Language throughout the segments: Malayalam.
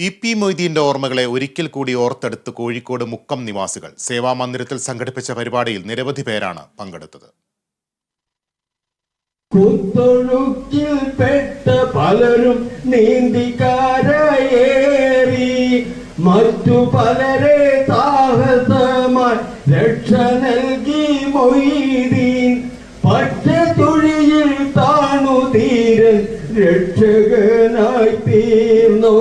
ബി പി മൊയ്തീന്റെ ഓർമ്മകളെ ഒരിക്കൽ കൂടി ഓർത്തെടുത്ത് കോഴിക്കോട് മുക്കം നിവാസികൾ സേവാമന്ദിരത്തിൽ സംഘടിപ്പിച്ച പരിപാടിയിൽ നിരവധി പേരാണ് പങ്കെടുത്തത്. പലരും നീന്തിക്കാരയേറി. മറ്റു പലരെ സാഹസമായി രക്ഷ നൽകി മൊയ്തീൻ. പറ്റ തുഴിയിൽ താണു തീരൻ രക്ഷകനായി തീർന്നോ.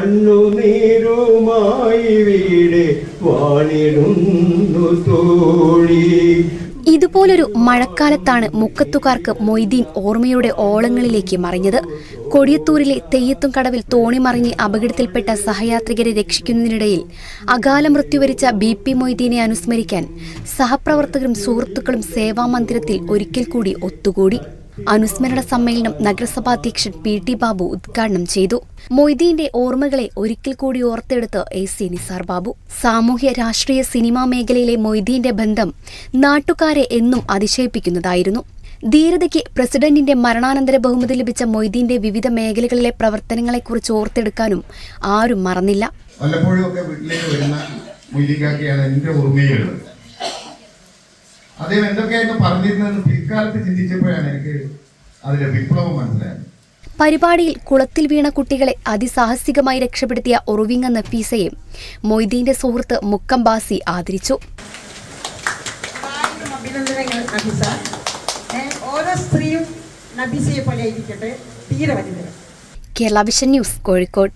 കണ്ണുനീരുമായി വീട് വാണിടുന്നു തോഴി. ഇതുപോലൊരു മഴക്കാലത്താണ് മുക്കത്തുകാർക്ക് മൊയ്തീൻ ഓർമ്മയുടെ ഓളങ്ങളിലേക്ക് മറിഞ്ഞത്. കൊടിയത്തൂരിലെ തെയ്യത്തും കടവിൽ തോണി മറിഞ്ഞ് അപകടത്തിൽപ്പെട്ട സഹയാത്രികരെ രക്ഷിക്കുന്നതിനിടയിൽ അകാല മൃത്യു വരിച്ച ബി പി മൊയ്തീനെ അനുസ്മരിക്കാൻ സഹപ്രവർത്തകരും സുഹൃത്തുക്കളും സേവാമന്ദിരത്തിൽ ഒരിക്കൽ കൂടി ഒത്തുകൂടി. അനുസ്മരണ സമ്മേളനം നഗരസഭാ അധ്യക്ഷൻ പി ടി ബാബു ഉദ്ഘാടനം ചെയ്തു. മൊയ്തീന്റെ ഓർമ്മകളെ ഒരിക്കൽ കൂടി ഓർത്തെടുത്ത് എ സി നിസാർ ബാബു. സാമൂഹ്യ രാഷ്ട്രീയ സിനിമാ മേഖലയിലെ മൊയ്തീന്റെ ബന്ധം നാട്ടുകാരെ എന്നും അതിശയിപ്പിക്കുന്നതായിരുന്നു. ധീരതയ്ക്ക് പ്രസിഡന്റിന്റെ മരണാനന്തര ബഹുമതി ലഭിച്ച മൊയ്തീന്റെ വിവിധ മേഖലകളിലെ പ്രവർത്തനങ്ങളെക്കുറിച്ച് ഓർത്തെടുക്കാനും ആരും മറന്നില്ല. വല്ലപ്പോഴും ഒക്കെ വീട്ടിലേക്ക് വരുന്ന മൊയ്തീക്കാക്കിയാണ് എന്റെ ഓർമ്മയിലുള്ളത്. അദ്ദേഹം എന്തൊക്കെയായിരുന്നു പറഞ്ഞിരുന്നതെന്ന് പിൽക്കാലത്ത് ചിന്തിച്ചപ്പോഴാണ് എനിക്ക് അതിലെ വിപ്ലവം മനസ്സിലായത്. പരിപാടിയിൽ കുളത്തിൽ വീണ കുട്ടികളെ അതിസാഹസികമായി രക്ഷപ്പെടുത്തിയ ഒറുവിങ്ങ നഫീസയെ മൊയ്തീന്റെ സുഹൃത്ത് മുക്കം ബാസി ആദരിച്ചു. ഓരോ സ്ത്രീയും നബിസയെ പോലെ കേരള വിഷൻ ന്യൂസ് കോഴിക്കോട്.